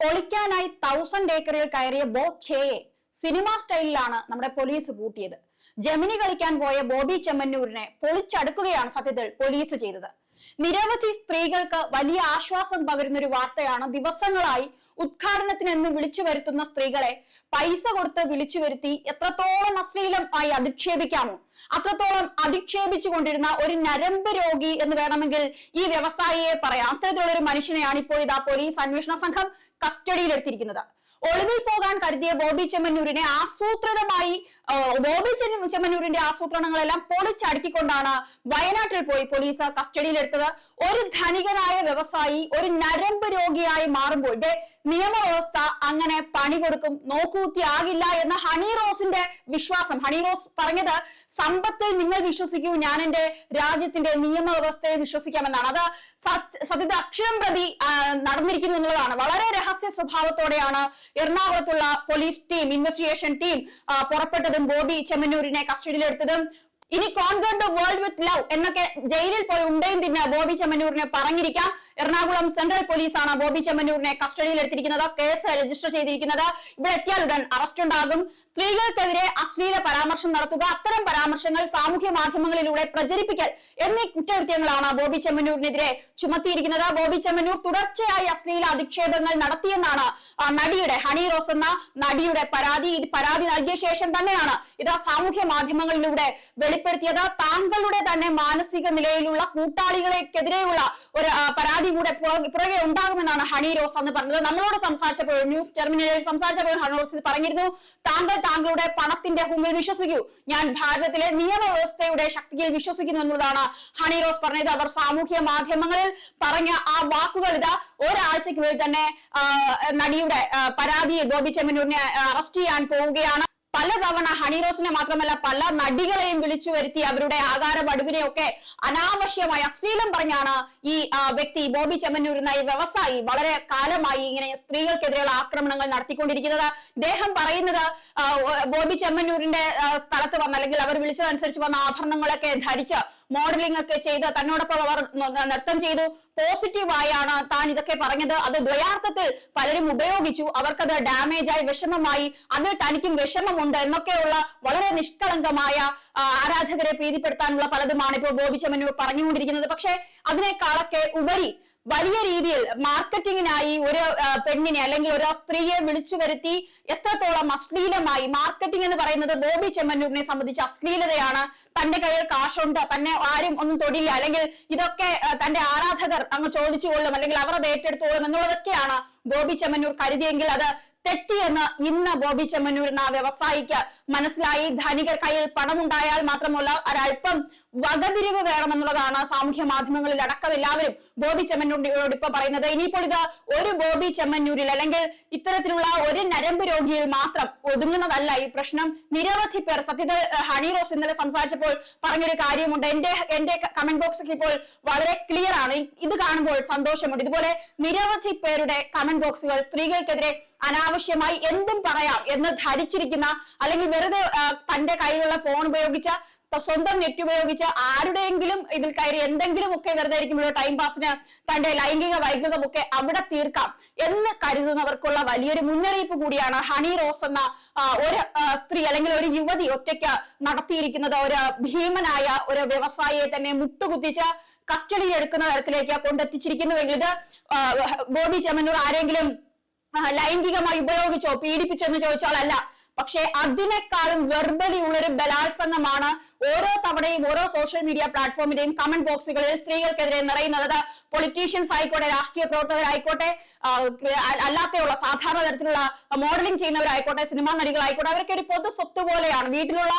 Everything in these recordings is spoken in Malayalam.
ഒളിക്കാനായി തൗസൻഡ് ഏക്കറിൽ കയറിയ ബോ ഛേയെ സിനിമാ സ്റ്റൈലിലാണ് നമ്മുടെ പോലീസ് പൂട്ടിയത്. ജമിനി കളിക്കാൻ പോയ ബോബി ചെമ്മന്നൂരിനെ പൊളിച്ചടുക്കുകയാണ് സത്യത്തിൽ പോലീസ് ചെയ്തത്. നിരവധി സ്ത്രീകൾക്ക് വലിയ ആശ്വാസം പകരുന്ന ഒരു വാർത്തയാണ് ദിവസങ്ങളായി ഉദ്ഘാടനത്തിനെന്ന് വിളിച്ചു വരുത്തുന്ന സ്ത്രീകളെ പൈസ കൊടുത്ത് വിളിച്ചു വരുത്തി എത്രത്തോളം അശ്ലീലമായി അധിക്ഷേപിക്കാമോ അത്രത്തോളം അധിക്ഷേപിച്ചു കൊണ്ടിരുന്ന ഒരു നരമ്പ് രോഗി എന്ന് വേണമെങ്കിൽ ഈ വ്യവസായിയെ പറയാം. അത്തരത്തിലുള്ള ഒരു മനുഷ്യനെയാണ് ഇപ്പോൾ ഇതാ പോലീസ് അന്വേഷണ സംഘം കസ്റ്റഡിയിലെടുത്തിരിക്കുന്നത്. ഒളിവിൽ പോകാൻ കരുതിയ ബോബി ചെമ്മന്നൂരിനെ ആസൂത്രിതമായി ബോബി ചെമ്മ- ചെമ്മന്നൂരിന്റെ ആസൂത്രണങ്ങളെല്ലാം പൊളിച്ചടുക്കിക്കൊണ്ടാണ് വയനാട്ടിൽ പോയി പോലീസ് കസ്റ്റഡിയിലെടുത്തത്. ഒരു ധനികനായ വ്യവസായി ഒരു നരമ്പ് രോഗിയായി മാറുമ്പോൾ നിയമവ്യവസ്ഥ അങ്ങനെ പണി കൊടുക്കും നോക്കൂത്തിയാകില്ല എന്ന ഹണി റോസിന്റെ വിശ്വാസം. ഹണി റോസ് പറഞ്ഞത് സമ്പത്തിൽ നിങ്ങൾ വിശ്വസിക്കൂ ഞാൻ എന്റെ രാജ്യത്തിന്റെ നിയമവ്യവസ്ഥയെ വിശ്വസിക്കാമെന്നാണ്. അത് സത്- സത്യത്തെ അക്ഷരം പ്രതി നടന്നിരിക്കുന്നു എന്നുള്ളതാണ്. വളരെ രഹസ്യ സ്വഭാവത്തോടെയാണ് എറണാകുളത്തുള്ള പോലീസ് ടീം ഇൻവെസ്റ്റിഗേഷൻ ടീം പുറപ്പെട്ടതും ബോബി ചെമ്മന്നൂരിനെ കസ്റ്റഡിയിലെടുത്തതും ഇനി conquered the world with love എന്നൊക്കെ ജയിലിൽ പോയി ഉണ്ടയും തിന്ന് ബോബി ചെമ്മന്നൂരിനെ പറഞ്ഞിരിക്കാം. എറണാകുളം സെൻട്രൽ പോലീസാണ് ബോബി ചെമ്മന്നൂരിനെ കസ്റ്റഡിയിൽ എടുത്തിരിക്കുന്നത്. കേസ് രജിസ്റ്റർ ചെയ്തിരിക്കുന്നത്. ഇവിടെ എത്തിയാലുടൻ അറസ്റ്റ് ഉണ്ടാകും. സ്ത്രീകൾക്കെതിരെ അശ്ലീല പരാമർശം നടത്തുക. അത്തരം പരാമർശങ്ങൾ സാമൂഹ്യ മാധ്യമങ്ങളിലൂടെ പ്രചരിപ്പിക്കൽ എന്നീ കുറ്റകൃത്യങ്ങളാണ് ബോബി ചെമ്മന്നൂരിനെതിരെ ചുമത്തിയിരിക്കുന്നത്. ബോബി ചെമ്മന്നൂർ തുടർച്ചയായി അശ്ലീല അധിക്ഷേപങ്ങൾ നടത്തിയെന്നാണ് നടിയുടെ ഹണി റോസ് എന്ന നടിയുടെ പരാതി. ഇത് പരാതി നൽകിയ ശേഷം തന്നെയാണ് ഇത് സാമൂഹ്യ മാധ്യമങ്ങളിലൂടെ വെളിപ്പെടുത്തിയത് താങ്കളുടെ തന്നെ മാനസിക നിലയിലുള്ള കൂട്ടാളികളെക്കെതിരെയുള്ള ഒരു പരാതി കൂടെ പുറകെ ഉണ്ടാകുമെന്നാണ് ഹണി റോസ് അന്ന് പറഞ്ഞത്. നമ്മളോട് സംസാരിച്ചപ്പോൾ ന്യൂസ് ടെർമിനലിൽ സംസാരിച്ചപ്പോൾ ഹണി റോസ് പറഞ്ഞിരുന്നു. താങ്കൾ താങ്കളുടെ പണത്തിന്റെ ഹുങ്ങിൽ വിശ്വസിക്കൂ. ഞാൻ ഭാരതത്തിലെ നിയമവ്യവസ്ഥയുടെ ശക്തിയിൽ വിശ്വസിക്കുന്നു എന്നുള്ളതാണ് ഹണി റോസ് പറഞ്ഞത്. അവർ സാമൂഹ്യ മാധ്യമങ്ങളിൽ പറഞ്ഞ ആ വാക്കുകൾ ഇതാ ഒരാഴ്ചയ്ക്കുള്ളിൽ തന്നെ നടിയുടെ പരാതിയിൽ ബോബി ചെമ്മനൂരിനെ അറസ്റ്റ് ചെയ്യാൻ പോവുകയാണ്. പലതവണ ഹണി റോസിനെ മാത്രമല്ല പല നടികളെയും വിളിച്ചു വരുത്തി അവരുടെ ആകാര വടുവിനെയൊക്കെ അനാവശ്യമായി അശ്ലീലം പറഞ്ഞാണ് ഈ വ്യക്തി ബോബി ചെമ്മന്നൂർ എന്ന വ്യവസായി വളരെ കാലമായി ഇങ്ങനെ സ്ത്രീകൾക്കെതിരെയുള്ള ആക്രമണങ്ങൾ നടത്തിക്കൊണ്ടിരിക്കുന്നത്. ഇദ്ദേഹം പറയുന്നത് ബോബി ചെമ്മന്നൂരിന്റെ സ്ഥലത്ത് വന്ന അല്ലെങ്കിൽ അവർ വിളിച്ചതനുസരിച്ച് വന്ന ആഭരണങ്ങളൊക്കെ ധരിച്ച് മോഡലിംഗ് ഒക്കെ ചെയ്ത് തന്നോടൊപ്പം അവർ നൃത്തം ചെയ്തു. പോസിറ്റീവായാണ് താൻ ഇതൊക്കെ പറഞ്ഞത്. അത് ദ്വയാർത്ഥത്തിൽ പലരും ഉപയോഗിച്ചു. അവർക്കത് ഡാമേജ് ആയി വിഷമമായി. അത് തനിക്കും വിഷമമുണ്ട് എന്നൊക്കെയുള്ള വളരെ നിഷ്കളങ്കമായ ആരാധകരെ പ്രീതിപ്പെടുത്താനുള്ള പലതുമാണ് ഇപ്പോൾ ബോബി ചെമ്മന്നൂർ പറഞ്ഞുകൊണ്ടിരിക്കുന്നത്. പക്ഷെ അതിനേക്കാളൊക്കെ ഉപരി വലിയ രീതിയിൽ മാർക്കറ്റിങ്ങിനായി ഒരു പെണ്ണിനെ അല്ലെങ്കിൽ ഒരു സ്ത്രീയെ വിളിച്ചു വരുത്തി എത്രത്തോളം അശ്ലീലമായി. മാർക്കറ്റിംഗ് എന്ന് പറയുന്നത് ബോബി ചെമ്മന്നൂരിനെ സംബന്ധിച്ച് അശ്ലീലതയാണ്. തന്റെ കയ്യിൽ കാശുണ്ട്? തന്നെ ആരും ഒന്നും തൊടില്ല. അല്ലെങ്കിൽ ഇതൊക്കെ തന്റെ ആരാധകർ അങ്ങ് ചോദിച്ചുകൊള്ളും. അല്ലെങ്കിൽ അവർ അത് ഏറ്റെടുത്തോളും എന്നുള്ളതൊക്കെയാണ് ബോബി ചെമ്മന്നൂർ കരുതിയെങ്കിൽ അത് തെറ്റിയെന്ന് ഇന്ന് ബോബി ചെമ്മന്നൂർ എന്ന വ്യവസായിക്ക് മനസ്സിലായി. ധനികർ കയ്യിൽ പണമുണ്ടായാൽ മാത്രമല്ല ഒരല്പം വകതിരിവ് വേണമെന്നുള്ളതാണ് സാമൂഹ്യ മാധ്യമങ്ങളിൽ അടക്കം എല്ലാവരും ബോബി ചെമ്മന്നൂരിനോട് ഇപ്പൊ പറയുന്നത്. ഇനിയിപ്പോൾ ഇത് ഒരു ബോബി ചെമ്മന്നൂരിൽ അല്ലെങ്കിൽ ഇത്തരത്തിലുള്ള ഒരു നരമ്പ് രോഗിയിൽ മാത്രം ഒതുങ്ങുന്നതല്ല ഈ പ്രശ്നം. നിരവധി പേർ സത്യത്തിൽ ഹണി റോസ് ഇന്നലെ സംസാരിച്ചപ്പോൾ പറഞ്ഞൊരു കാര്യമുണ്ട്. എന്റെ എന്റെ കമന്റ് ബോക്സ് ഇപ്പോൾ വളരെ ക്ലിയർ ആണ്. ഇത് കാണുമ്പോൾ സന്തോഷമുണ്ട്. ഇതുപോലെ നിരവധി പേരുടെ കമന്റ് ബോക്സുകൾ സ്ത്രീകൾക്കെതിരെ അനാവശ്യമായി എന്തും പറയാം എന്ന് ധരിച്ചിരിക്കുന്ന അല്ലെങ്കിൽ വെറുതെ തന്റെ കയ്യിലുള്ള ഫോൺ ഉപയോഗിച്ച സ്വന്തം നെറ്റ് ഉപയോഗിച്ച് ആരുടെയെങ്കിലും ഇതിൽ കയറി എന്തെങ്കിലും ഒക്കെ വെറുതെ ഇരിക്കുമ്പോഴോ ടൈം പാസിന് തന്റെ ലൈംഗിക വൈകൃതമൊക്കെ അവിടെ തീർക്കാം എന്ന് കരുതുന്നവർക്കുള്ള വലിയൊരു മുന്നറിയിപ്പ് കൂടിയാണ് ഹണി റോസ് എന്ന ഒരു സ്ത്രീ അല്ലെങ്കിൽ ഒരു യുവതി ഒറ്റയ്ക്ക് നടത്തിയിരിക്കുന്നത് ഒരു ഭീമനായ ഒരു വ്യവസായിയെ തന്നെ മുട്ടുകുത്തിച്ച് കസ്റ്റഡിയിൽ എടുക്കുന്ന തരത്തിലേക്ക് കൊണ്ടെത്തിച്ചിരിക്കുന്നുവെങ്കിൽ ഇത് ബോബി ചെമ്മന്നൂർ ആരെങ്കിലും ലൈംഗികമായി ഉപയോഗിച്ചോ പീഡിപ്പിച്ചോ എന്ന് ചോദിച്ചാൽ അല്ല. പക്ഷേ അതിനേക്കാളും വെർബലി ഉള്ളൊരു ബലാത്സംഗമാണ് ഓരോ തവണയും ഓരോ സോഷ്യൽ മീഡിയ പ്ലാറ്റ്ഫോമിന്റെയും കമന്റ് ബോക്സുകളിൽ സ്ത്രീകൾക്കെതിരെ നിറയുന്നത്. പൊളിറ്റീഷ്യൻസ് ആയിക്കോട്ടെ രാഷ്ട്രീയ പ്രവർത്തകരായിക്കോട്ടെ അല്ലാത്തെയുള്ള സാധാരണ തരത്തിലുള്ള മോഡലിംഗ് ചെയ്യുന്നവരായിക്കോട്ടെ സിനിമാ നടികളായിക്കോട്ടെ അവരൊക്കെ ഒരു പൊതു സ്വത്ത് പോലെയാണ്. വീട്ടിലുള്ള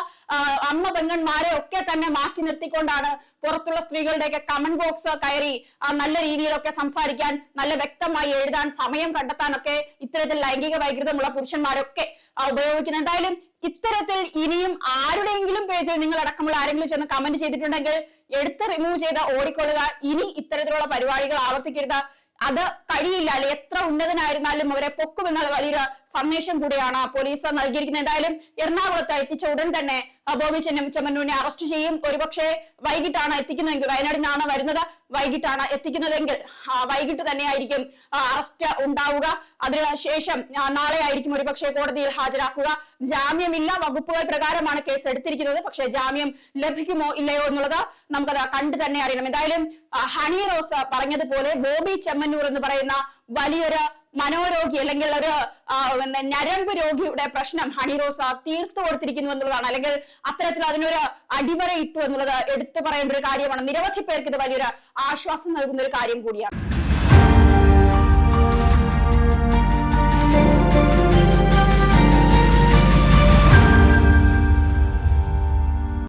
അമ്മ പെങ്ങന്മാരെ ഒക്കെ തന്നെ മാറ്റി നിർത്തിക്കൊണ്ടാണ് പുറത്തുള്ള സ്ത്രീകളുടെയൊക്കെ കമന്റ് ബോക്സ് കയറി നല്ല രീതിയിലൊക്കെ സംസാരിക്കാൻ നല്ല വ്യക്തമായി എഴുതാൻ സമയം കണ്ടെത്താനൊക്കെ ഇത്തരത്തിൽ ലൈംഗിക വൈകൃതമുള്ള പുരുഷന്മാരൊക്കെ ഉപയോഗിക്കുന്നത്. എന്തായാലും ഇത്തരത്തിൽ ഇനിയും ആരുടെയെങ്കിലും പേജിൽ നിങ്ങൾ അടക്കമുള്ള ആരെങ്കിലും ചെന്ന് കമന്റ് ചെയ്തിട്ടുണ്ടെങ്കിൽ എടുത്ത് റിമൂവ് ചെയ്ത് ഓടിക്കൊള്ളുക. ഇനി ഇത്തരത്തിലുള്ള പരിപാടികൾ ആവർത്തിക്കരുത്. അത് കഴിയില്ല. അല്ലെ എത്ര ഉന്നതനായിരുന്നാലും അവരെ പൊക്കുമെന്ന വലിയൊരു സന്ദേശം കൂടിയാണ് പോലീസ് നൽകിയിരിക്കുന്നത്. എന്തായാലും എറണാകുളത്ത് എത്തിച്ച ഉടൻ തന്നെ ബോബി ചെന്നം ചെമ്മന്നൂരിനെ അറസ്റ്റ് ചെയ്യും. ഒരുപക്ഷെ വൈകിട്ടാണ് എത്തിക്കുന്നതെങ്കിൽ വയനാടിനാണ് വരുന്നത്. വൈകിട്ടാണ് എത്തിക്കുന്നതെങ്കിൽ വൈകിട്ട് തന്നെയായിരിക്കും അറസ്റ്റ് ഉണ്ടാവുക. അതിനുശേഷം നാളെ ആയിരിക്കും ഒരുപക്ഷെ കോടതിയിൽ ഹാജരാക്കുക. ജാമ്യമില്ല വകുപ്പുകൾ പ്രകാരമാണ് കേസ് എടുത്തിരിക്കുന്നത് പക്ഷെ ജാമ്യം ലഭിക്കുമോ ഇല്ലയോ എന്നുള്ളത് നമുക്കത് കണ്ടു തന്നെ അറിയണം. എന്തായാലും ഹണി റോസ് പറഞ്ഞതുപോലെ ബോബി ചെമ്മന്നൂർ എന്ന് പറയുന്ന വലിയൊരു മനോരോഗി അല്ലെങ്കിൽ ഒരു ഞരമ്പ് രോഗിയുടെ പ്രശ്നം ഹണിറോസ തീർത്തു കൊടുത്തിരിക്കുന്നു എന്നുള്ളതാണ്. അല്ലെങ്കിൽ അത്തരത്തിൽ അതിനൊരു അടിവരയിട്ടു എന്നുള്ളത് എടുത്തു പറയേണ്ട ഒരു കാര്യമാണ്. നിരവധി പേർക്ക് ഇത് വലിയൊരു ആശ്വാസം നൽകുന്ന ഒരു കാര്യം കൂടിയാണ്.